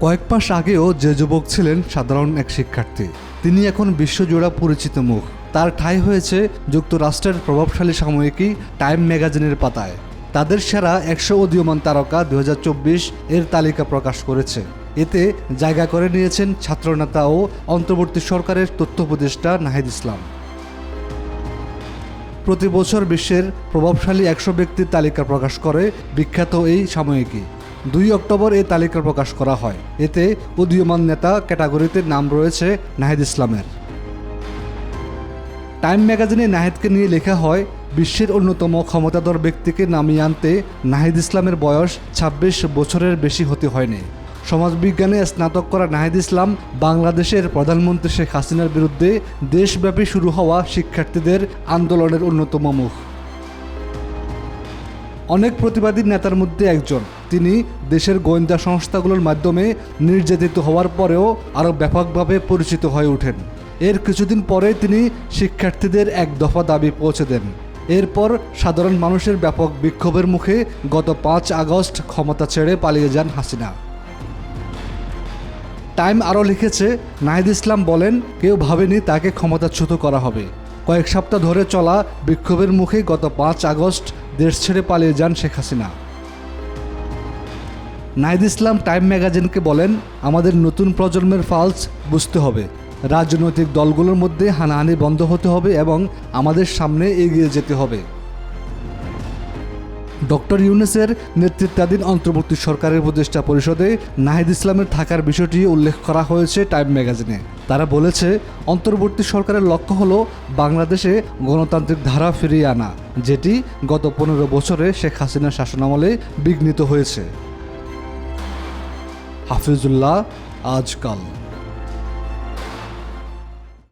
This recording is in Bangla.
কয়েক মাস আগেও যে যুবক ছিলেন সাধারণ এক শিক্ষার্থী। তিনি এখন বিশ্বজোড়া পরিচিত মুখ। তার ঠাঁই হয়েছে যুক্তরাষ্ট্রের প্রভাবশালী সাময়িকী টাইম ম্যাগাজিনের পাতায়। তাদের সেরা একশো উদীয়মান তারকা দু হাজার চব্বিশ এর তালিকা প্রকাশ করেছে। এতে জায়গা করে নিয়েছেন ছাত্রনেতা ও অন্তর্বর্তী সরকারের তথ্য উপদেষ্টা নাহিদ ইসলাম। প্রতি বছর বিশ্বের প্রভাবশালী একশো ব্যক্তির তালিকা প্রকাশ করে বিখ্যাত এই সাময়িকী। দুই অক্টোবর এই তালিকা প্রকাশ করা হয়। এতে উদীয়মান নেতা ক্যাটাগরিতে নাম রয়েছে নাহিদ ইসলামের। টাইম ম্যাগাজিনে নাহিদকে নিয়ে লেখা হয়, বিশ্বের অন্যতম ক্ষমতাধর ব্যক্তিকে নামিয়ে আনতে নাহিদ ইসলামের বয়স ২৬ বছরের বেশি হতে হয়নি। সমাজবিজ্ঞানে স্নাতক করা নাহিদ ইসলাম বাংলাদেশের প্রধানমন্ত্রী শেখ হাসিনার বিরুদ্ধে দেশব্যাপী শুরু হওয়া শিক্ষার্থীদের আন্দোলনের অন্যতম মুখ। অনেক প্রতিবাদী নেতার মধ্যে একজন। তিনি দেশের গোয়েন্দা সংস্থাগুলোর মাধ্যমে নির্যাতিত হওয়ার পরেও আরও ব্যাপকভাবে পরিচিত হয়ে ওঠেন। এর কিছুদিন পরে তিনি শিক্ষার্থীদের এক দফা দাবি পৌঁছে দেন। এরপর সাধারণ মানুষের ব্যাপক বিক্ষোভের মুখে গত পাঁচ আগস্ট ক্ষমতা ছেড়ে পালিয়ে যান হাসিনা। টাইম আরও লিখেছে, নাহিদ ইসলাম বলেন, কেউ ভাবেনি তাকে ক্ষমতাচ্যুত করা হবে। কয়েক সপ্তাহ ধরে চলা বিক্ষোভের মুখে গত পাঁচ আগস্ট দেশ ছেড়ে পালিয়ে যান শেখ হাসিনা। নাহিদ ইসলাম টাইম ম্যাগাজিনকে বলেন, আমাদের নতুন প্রজন্মের ফালস বুঝতে হবে। রাজনৈতিক দলগুলোর মধ্যে হানাহানি বন্ধ হতে হবে এবং আমাদের সামনে এগিয়ে যেতে হবে। ডক্টর ইউনেসের নেতৃত্বাধীন অন্তর্বর্তী সরকারের উপদেষ্টা পরিষদে নাহিদ ইসলামের থাকার বিষয়টি উল্লেখ করা হয়েছে টাইম ম্যাগাজিনে। তারা বলেছে, অন্তর্বর্তী সরকারের লক্ষ্য হলো বাংলাদেশে গণতান্ত্রিক ধারা ফিরিয়ে আনা, যেটি গত পনেরো বছরে শেখ হাসিনার শাসনামলে বিঘ্নিত হয়েছে। হাফিজুল্লাহ, আজকাল।